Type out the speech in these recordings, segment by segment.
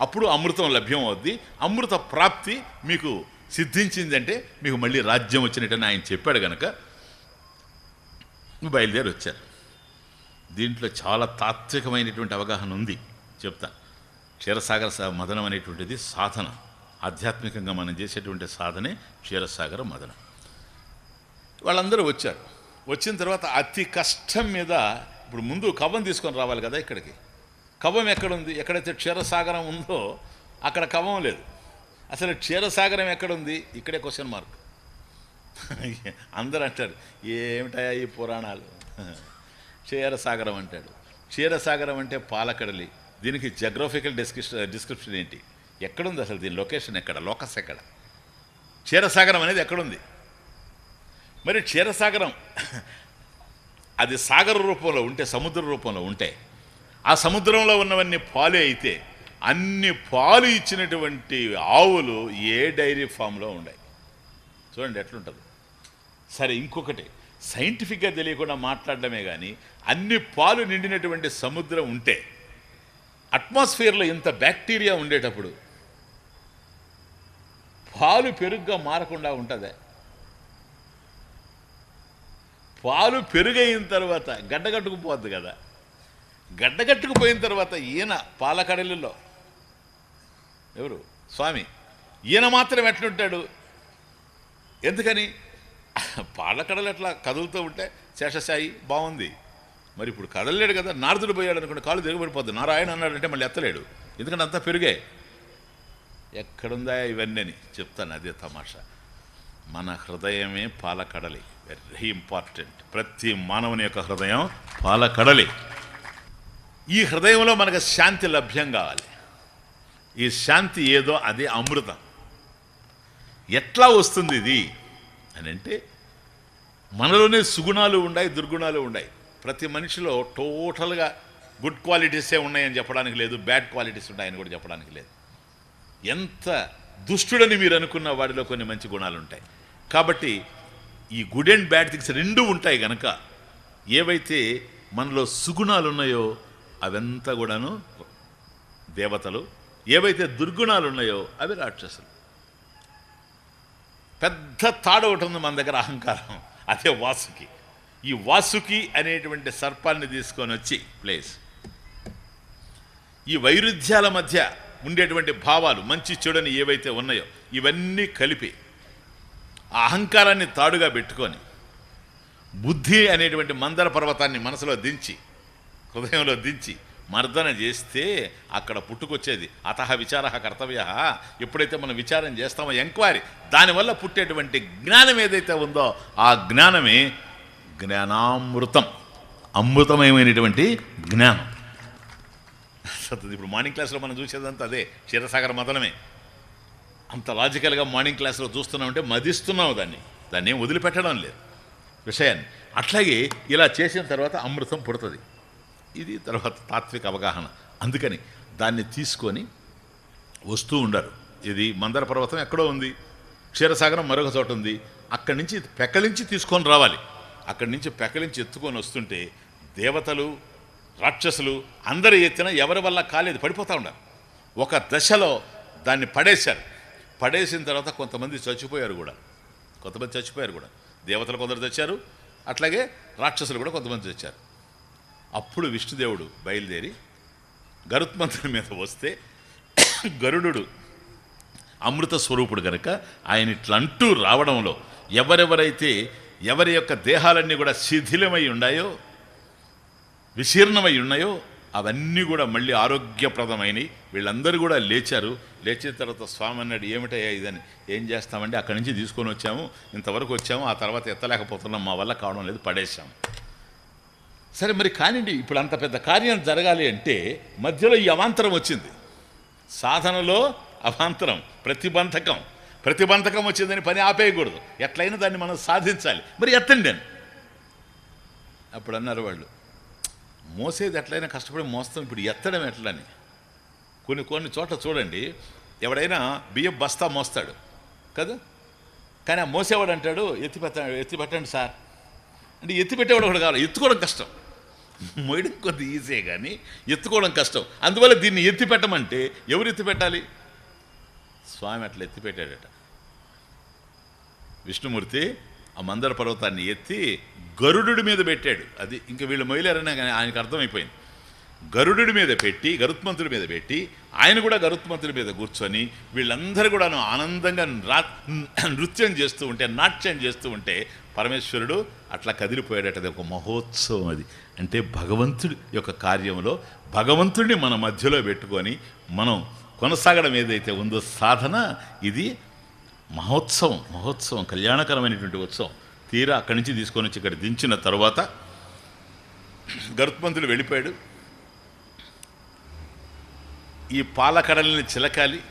అప్పుడు అమృతం లభ్యం అవుద్ది. అమృత ప్రాప్తి మీకు సిద్ధించిందంటే మీకు మళ్ళీ రాజ్యం వచ్చినట్టని ఆయన చెప్పాడు కనుక బయలుదేరి వచ్చారు. దీంట్లో చాలా తాత్వికమైనటువంటి అవగాహన ఉంది. చెప్తా. క్షీరసాగర మదనం అనేటువంటిది సాధన. ఆధ్యాత్మికంగా మనం చేసేటువంటి సాధనే క్షీరసాగర మదనం. వాళ్ళందరూ వచ్చారు. వచ్చిన తర్వాత అతి కష్టం మీద ఇప్పుడు ముందు కవ్వం తీసుకొని రావాలి కదా ఇక్కడికి. కవం ఎక్కడుంది? ఎక్కడైతే క్షీరసాగరం ఉందో అక్కడ కవం లేదు. అసలు క్షీరసాగరం ఎక్కడుంది? ఇక్కడే క్వశ్చన్ మార్క్ అందరూ అంటారు ఏమిటాయా ఈ పురాణాలు? క్షీరసాగరం అంటాడు. క్షీరసాగరం అంటే పాలకడలి. దీనికి జగ్రఫికల్ డిస్క్రిప్షన్ డిస్క్రిప్షన్ ఏంటి? ఎక్కడుంది అసలు దీని లొకేషన్ ఎక్కడ? లోకస్ ఎక్కడ? క్షీరసాగరం అనేది ఎక్కడుంది? మరి క్షీరసాగరం అది సాగర రూపంలో ఉంటే సముద్ర రూపంలో ఉంటే ఆ సముద్రంలో ఉన్నవన్నీ పాలు అయితే అన్ని పాలు ఇచ్చినటువంటి ఆవులు ఏ డైరీ ఫామ్లో ఉన్నాయి చూడండి ఎట్లుంటుంది. సరే ఇంకొకటి. సైంటిఫిక్గా తెలియకుండా మాట్లాడడమే కానీ అన్ని పాలు నిండినటువంటి సముద్రం ఉంటే అట్మాస్ఫియర్లో ఇంత బ్యాక్టీరియా ఉండేటప్పుడు పాలు పెరుగ్గా మారకుండా ఉంటుందే? పాలు పెరుగైన తర్వాత గడ్డగట్టుకుపోద్ది కదా. గడ్డగట్టుకుపోయిన తర్వాత ఈయన పాలకడలిలో. ఎవరు? స్వామి. ఈయన మాత్రం ఎట్లుంటాడు? ఎందుకని? పాలకడలు ఎట్లా కదులుతూ ఉంటే శేషశాయి బాగుంది. మరి ఇప్పుడు కదలలేడు కదా నారదుడు పోయాడు అనుకుంటే కాళ్ళు దిగబడిపోద్ది నారాయణ అన్నాడంటే మళ్ళీ ఎత్తలేడు. ఎందుకంటే అంతా పెరిగే. ఎక్కడుందా ఇవన్నీ అని చెప్తాను అదే తమాషా. మన హృదయమే పాలకడలి. వెరీ ఇంపార్టెంట్ ప్రతి మానవుని యొక్క హృదయం పాలకడలి. ఈ హృదయంలో మనకు శాంతి లభ్యం కావాలి. ఈ శాంతి ఏదో అదే అమృతం. ఎట్లా వస్తుంది ఇది? అని అంటే మనలోనే సుగుణాలు ఉన్నాయి దుర్గుణాలు ఉన్నాయి ప్రతి మనిషిలో టోటల్గా గుడ్ క్వాలిటీసే ఉన్నాయని చెప్పడానికి లేదు బ్యాడ్ క్వాలిటీస్ ఉన్నాయని కూడా చెప్పడానికి లేదు. ఎంత దుష్టుడని మీరు అనుకున్న వాడిలో కొన్ని మంచి గుణాలు ఉంటాయి. కాబట్టి ఈ గుడ్ అండ్ బ్యాడ్ థింగ్స్ రెండు ఉంటాయి గనక ఏవైతే మనలో సుగుణాలు ఉన్నాయో అవంతా కూడాను దేవతలు. ఏవైతే దుర్గుణాలు ఉన్నాయో అవి రాక్షసులు. పెద్ద తాడు ఒకటి ఉంది మన దగ్గర అహంకారం. అదే వాసుకి. ఈ వాసుకి అనేటువంటి సర్పాన్ని తీసుకొని వచ్చి ప్లేస్. ఈ వైరుధ్యాల మధ్య ఉండేటువంటి భావాలు మంచి చెడుని ఏవైతే ఉన్నాయో ఇవన్నీ కలిపి ఆ అహంకారాన్ని తాడుగా పెట్టుకొని బుద్ధి అనేటువంటి మందర పర్వతాన్ని మనసులో దించి హృదయంలో దించి మర్దన చేస్తే అక్కడ పుట్టుకొచ్చేది. అత విచార కర్తవ్య. ఎప్పుడైతే మనం విచారం చేస్తామో ఎంక్వైరీ దానివల్ల పుట్టేటువంటి జ్ఞానం ఏదైతే ఉందో ఆ జ్ఞానమే జ్ఞానామృతం అమృతమయమైనటువంటి జ్ఞానం. ఇప్పుడు మార్నింగ్ క్లాస్లో మనం చూసేదంతా అదే. క్షీరసాగర మతనమే అంత లాజికల్గా మార్నింగ్ క్లాస్లో చూస్తున్నామంటే మదిస్తున్నాము దాన్ని. దాన్ని ఏం వదిలిపెట్టడం లేదు. విషయాన్ని. అట్లాగే ఇలా చేసిన తర్వాత అమృతం పుడుతుంది. ఇది తర్వాత తాత్విక అవగాహన. అందుకని దాన్ని తీసుకొని వస్తూ ఉండరు. ఇది మందర పర్వతం ఎక్కడో ఉంది. క్షీరసాగరం మరొక చోట ఉంది. అక్కడి నుంచి పెకలించి తీసుకొని రావాలి. అక్కడి నుంచి పెకలించి ఎత్తుకొని వస్తుంటే దేవతలు రాక్షసులు అందరి ఎత్తిన ఎవరి వల్ల కాలేదు పడిపోతూ ఉన్నారు. ఒక దశలో దాన్ని పడేశారు. పడేసిన తర్వాత కొంతమంది చచ్చిపోయారు కూడా. కొంతమంది చచ్చిపోయారు కూడా. దేవతలు కొందరు తెచ్చారు అట్లాగే రాక్షసులు కూడా కొంతమంది తెచ్చారు అప్పుడు విష్ణుదేవుడు బయలుదేరి గరుత్మంతుని మీద వస్తే గరుడు అమృత స్వరూపుడు గనక ఆయన ఇట్లంటూ రావడంలో ఎవరెవరైతే ఎవరి యొక్క దేహాలన్నీ కూడా శిథిలమై ఉన్నాయో విశీర్ణమై ఉన్నాయో అవన్నీ కూడా మళ్ళీ ఆరోగ్యప్రదమైనవి. వీళ్ళందరూ కూడా లేచారు. లేచిన తర్వాత స్వామి అన్నాడు ఏమిటయ్యా ఇదని? ఏం చేస్తామంటే అక్కడి నుంచి తీసుకొని వచ్చాము. ఇంతవరకు వచ్చాము. ఆ తర్వాత ఎత్తలేకపోతున్నాం. మా వల్ల కావడం లేదు. పడేసాము సరే మరి కానివ్వండి ఇప్పుడు అంత పెద్ద కార్యం జరగాలి అంటే మధ్యలో ఈ అవాంతరం వచ్చింది. సాధనలో అవాంతరం ప్రతిబంధకం. ప్రతిబంధకం వచ్చిందని పని ఆపేయకూడదు. ఎట్లయినా దాన్ని మనం సాధించాలి. మరి ఎత్తండి నేను. అప్పుడు అన్నారు వాళ్ళు మోసేది ఎట్లయినా కష్టపడి మోస్తాం ఇప్పుడు ఎత్తడం ఎట్లని? కొన్ని కొన్ని చోట్ల చూడండి ఎవడైనా బియ్యం బస్తా మోస్తాడు కదా? కానీ ఆ మోసేవాడు అంటాడు ఎత్తి పెట్ట ఎత్తి పెట్టండి సార్. అంటే ఎత్తి పెట్టేవాడు ఒకడు కావాలి. ఎత్తుకోవడం కష్టం. మోయడం కొద్ది ఈజీ కానీ ఎత్తుకోవడం కష్టం. అందువల్ల దీన్ని ఎత్తి పెట్టమంటే ఎవరు ఎత్తి పెట్టాలి స్వామి అట్లా ఎత్తి పెట్టాడట విష్ణుమూర్తి ఆ మందర పర్వతాన్ని ఎత్తి గరుడు మీద పెట్టాడు. అది ఇంక వీళ్ళు మొయిలారనే కానీ ఆయనకు అర్థమైపోయింది. గరుడు మీద పెట్టి గరుత్మంతుడి మీద పెట్టి ఆయన కూడా గరుత్మంతుడి మీద కూర్చొని వీళ్ళందరూ కూడా ఆనందంగా నృత్యం చేస్తూ ఉంటే నాట్యం చేస్తూ ఉంటే పరమేశ్వరుడు అట్లా కదిలిపోయాడట. ఒక మహోత్సవం అది. అంటే భగవంతుడి యొక్క కార్యంలో భగవంతుడిని మన మధ్యలో పెట్టుకొని మనం కొనసాగడం ఏదైతే ఉందో సాధన ఇది మహోత్సవం మహోత్సవం కళ్యాణకరమైనటువంటి ఉత్సవం. తీరా అక్కడి నుంచి తీసుకొని వచ్చి ఇక్కడ దించిన తర్వాత గరుత్మంతుడు వెళ్ళిపోయాడు. ఈ పాలకడల్ని చిలకాలి.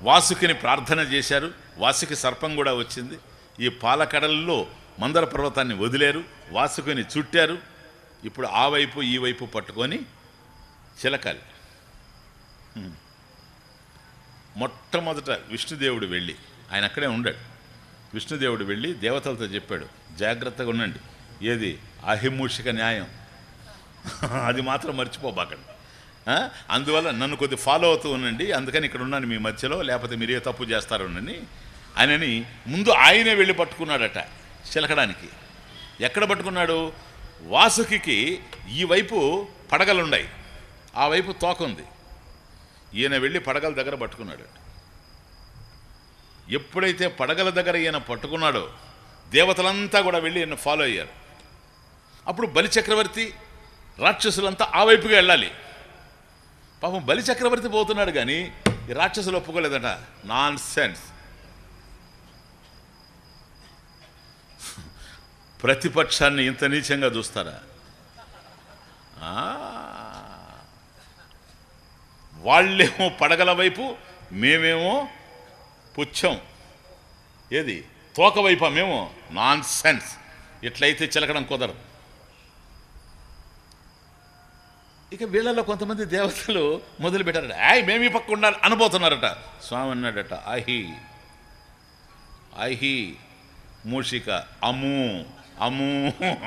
వాసుకిని ప్రార్థన చేశారు. వాసుకి సర్పం కూడా వచ్చింది. ఈ పాలకడల్లో మందర పర్వతాన్ని వదిలేరు. వాసుకిని చుట్టారు. ఇప్పుడు ఆ వైపు ఈ వైపు పట్టుకొని చిలకాలి. మొట్టమొదట విష్ణుదేవుడు వెళ్ళి ఆయన అక్కడే ఉండాడు. విష్ణుదేవుడు వెళ్ళి దేవతలతో చెప్పాడు జాగ్రత్తగా ఉండండి. ఏది? అహిమూషిక న్యాయం. అది మాత్రం మర్చిపోబాకండి. అందువల్ల నన్ను కొద్ది ఫాలో అవుతూ ఉండండి. అందుకని ఇక్కడ ఉన్నాను మీ మధ్యలో. లేకపోతే మీరే తప్పు చేస్తారని ఆయనని ముందు ఆయనే వెళ్ళి పట్టుకున్నాడట చిలకడానికి. ఎక్కడ పట్టుకున్నాడు? వాసుకి ఈ వైపు పడగలున్నాయి. ఆ వైపు తోక ఉంది. ఈయన వెళ్ళి పడగల దగ్గర పట్టుకున్నాడు. ఎప్పుడైతే పడగల దగ్గర ఈయన పట్టుకున్నాడో దేవతలంతా కూడా వెళ్ళి ఈయన ఫాలో అయ్యారు. అప్పుడు బలిచక్రవర్తి రాక్షసులంతా ఆ వైపుగా వెళ్ళాలి. పాపం బలి చక్రవర్తి పోతున్నాడు కానీ ఈ రాక్షసులు ఒప్పుకోలేదట. నాన్ సెన్స్ ప్రతిపక్షాన్ని ఇంత నీచంగా చూస్తారా? వాళ్ళేమో పడగల వైపు మేమేమో పుచ్చం. ఏది? తోక వైపా మేము? నాన్ సెన్స్ ఇట్లయితే చిలకడం కుదరదు. ఇక వీళ్ళలో కొంతమంది దేవతలు మొదలు పెట్టారట. ఆయ్ మేము ఈ పక్క ఉండాలి అనబోతున్నారట. స్వామి అన్నాడట అహి అహి మూషిక అము అము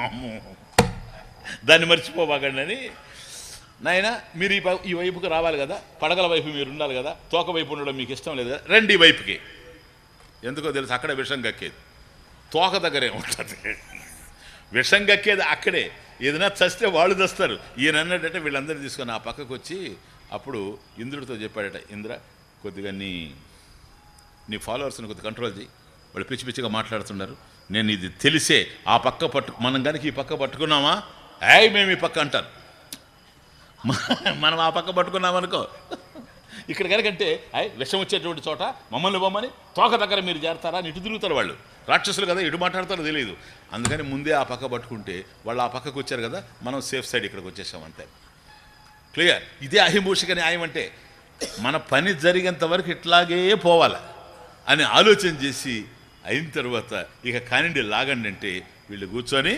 అము దాన్ని మర్చిపోబాకండి అని. నాయన మీరు ఈ ఈ వైపుకి రావాలి కదా పడగల వైపు మీరు ఉండాలి కదా తోక వైపు ఉండడం మీకు ఇష్టం లేదు కదా రండి వైపుకి. ఎందుకో తెలుసు అక్కడే విషం కక్కేది తోక దగ్గరే ఉంటుంది. విషం కక్కేది అక్కడే. ఏదైనా చస్తే వాళ్ళు తెస్తారు. ఈయన అన్నట్టంటే వీళ్ళందరూ తీసుకొని ఆ పక్కకు వచ్చి అప్పుడు ఇంద్రుడితో చెప్పాడట ఇంద్ర కొద్దిగా నీ నీ ఫాలోవర్స్ని కొద్దిగా కంట్రోల్ చేయి వాళ్ళు పిచ్చి పిచ్చిగా మాట్లాడుతున్నారు. నేను ఇది తెలిసే. ఆ పక్క పట్టు మనం కనుక ఈ పక్క పట్టుకున్నామా? యాయ్ మేము ఈ పక్క అంటారు. మనం ఆ పక్క పట్టుకున్నామనుకో. ఇక్కడ కనుకంటే అయ్ విషం వచ్చేటువంటి చోట మమ్మల్ని బొమ్మని తోక దగ్గర మీరు చేరతారా అని ఇటు తిరుగుతారు వాళ్ళు. రాక్షసులు కదా ఇటు మాట్లాడతారో తెలియదు అందుకని ముందే ఆ పక్క పట్టుకుంటే వాళ్ళు ఆ పక్కకు వచ్చారు కదా మనం సేఫ్ సైడ్ ఇక్కడికి వచ్చేసాం అంతే. క్లియర్ ఇదే అహిమూషిక న్యాయం అంటే మన పని జరిగేంత వరకు ఇట్లాగే పోవాలి అని ఆలోచన చేసి అయిన తర్వాత ఇక కానిండి లాగండి అంటే వీళ్ళు కూర్చొని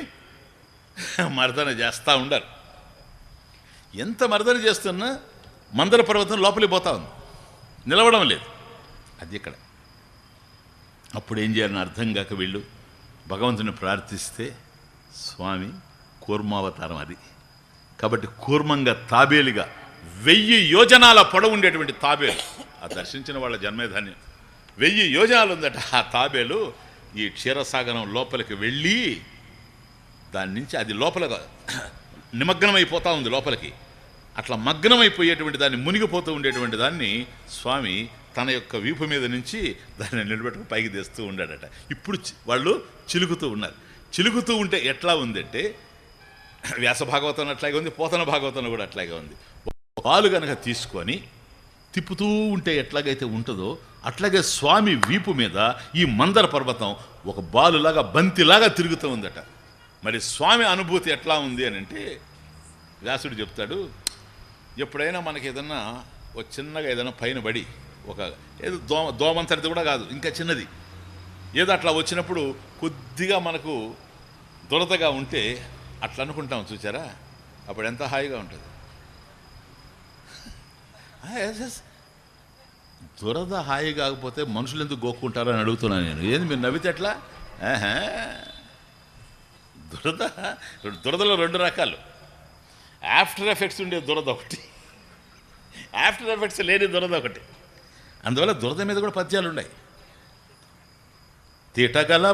మర్దన చేస్తూ ఉండరు. ఎంత మర్దన చేస్తున్నా మందర పర్వతం లోపలికి పోతా ఉంది. నిలవడం లేదు. అది ఇక్కడ. అప్పుడు ఏం చేయాలని అర్థం కాక వీళ్ళు భగవంతుని ప్రార్థిస్తే స్వామి కూర్మావతారం అది. కాబట్టి కూర్మంగా తాబేలుగా వెయ్యి యోజనాల పొడవు ఉండేటువంటి తాబేలు. ఆ దర్శించిన వాళ్ళ జన్మధాన్యం వెయ్యి యోజనాలు ఉందట ఆ తాబేలు ఈ క్షీరసాగరం లోపలికి వెళ్ళి దాని నుంచి అది లోపల నిమగ్నమైపోతూ ఉంది లోపలికి. అట్లా మగ్నమైపోయేటువంటి దాన్ని మునిగిపోతూ ఉండేటువంటి దాన్ని స్వామి తన యొక్క వీపు మీద నుంచి దాన్ని నిలబెట్టుకు పైకి తెస్తూ ఉండాడట. ఇప్పుడు వాళ్ళు చిలుకుతూ ఉన్నారు. చిలుకుతూ ఉంటే ఎట్లా ఉందంటే వ్యాస భాగవతం అట్లాగే ఉంది పోతన భాగవతం కూడా అట్లాగే ఉంది. పాలు గనక తీసుకొని తిప్పుతూ ఉంటే ఎట్లాగైతే ఉంటుందో అట్లాగే స్వామి వీపు మీద ఈ మందర పర్వతం ఒక బాలులాగా బంతిలాగా తిరుగుతూ ఉందట. మరి స్వామి అనుభూతి ఎట్లా ఉంది అని అంటే వ్యాసుడు చెప్తాడు ఎప్పుడైనా మనకి ఏదన్నా ఒక చిన్నగా ఏదైనా పైన పడి ఒక ఏదో దోమ దోమంతటిది కూడా కాదు ఇంకా చిన్నది. ఏదో అట్లా వచ్చినప్పుడు కొద్దిగా మనకు దురదగా ఉంటే అట్లా అనుకుంటాం చూచారా? అప్పుడు ఎంత హాయిగా ఉంటుంది. దురద హాయి కాకపోతే మనుషులు ఎందుకు గోక్కుంటారని అడుగుతున్నాను నేను. ఏంది మీరు నవ్వితే ఎట్లా? దురద దురదలో రెండు రకాలు. ఆఫ్టర్ ఎఫెక్ట్స్ ఉండే దురద ఒకటి. ఆఫ్టర్ ఎఫెక్ట్స్ లేని దురద ఒకటి. అందువల్ల దురద మీద కూడా పద్యాలు ఉన్నాయి తిటగల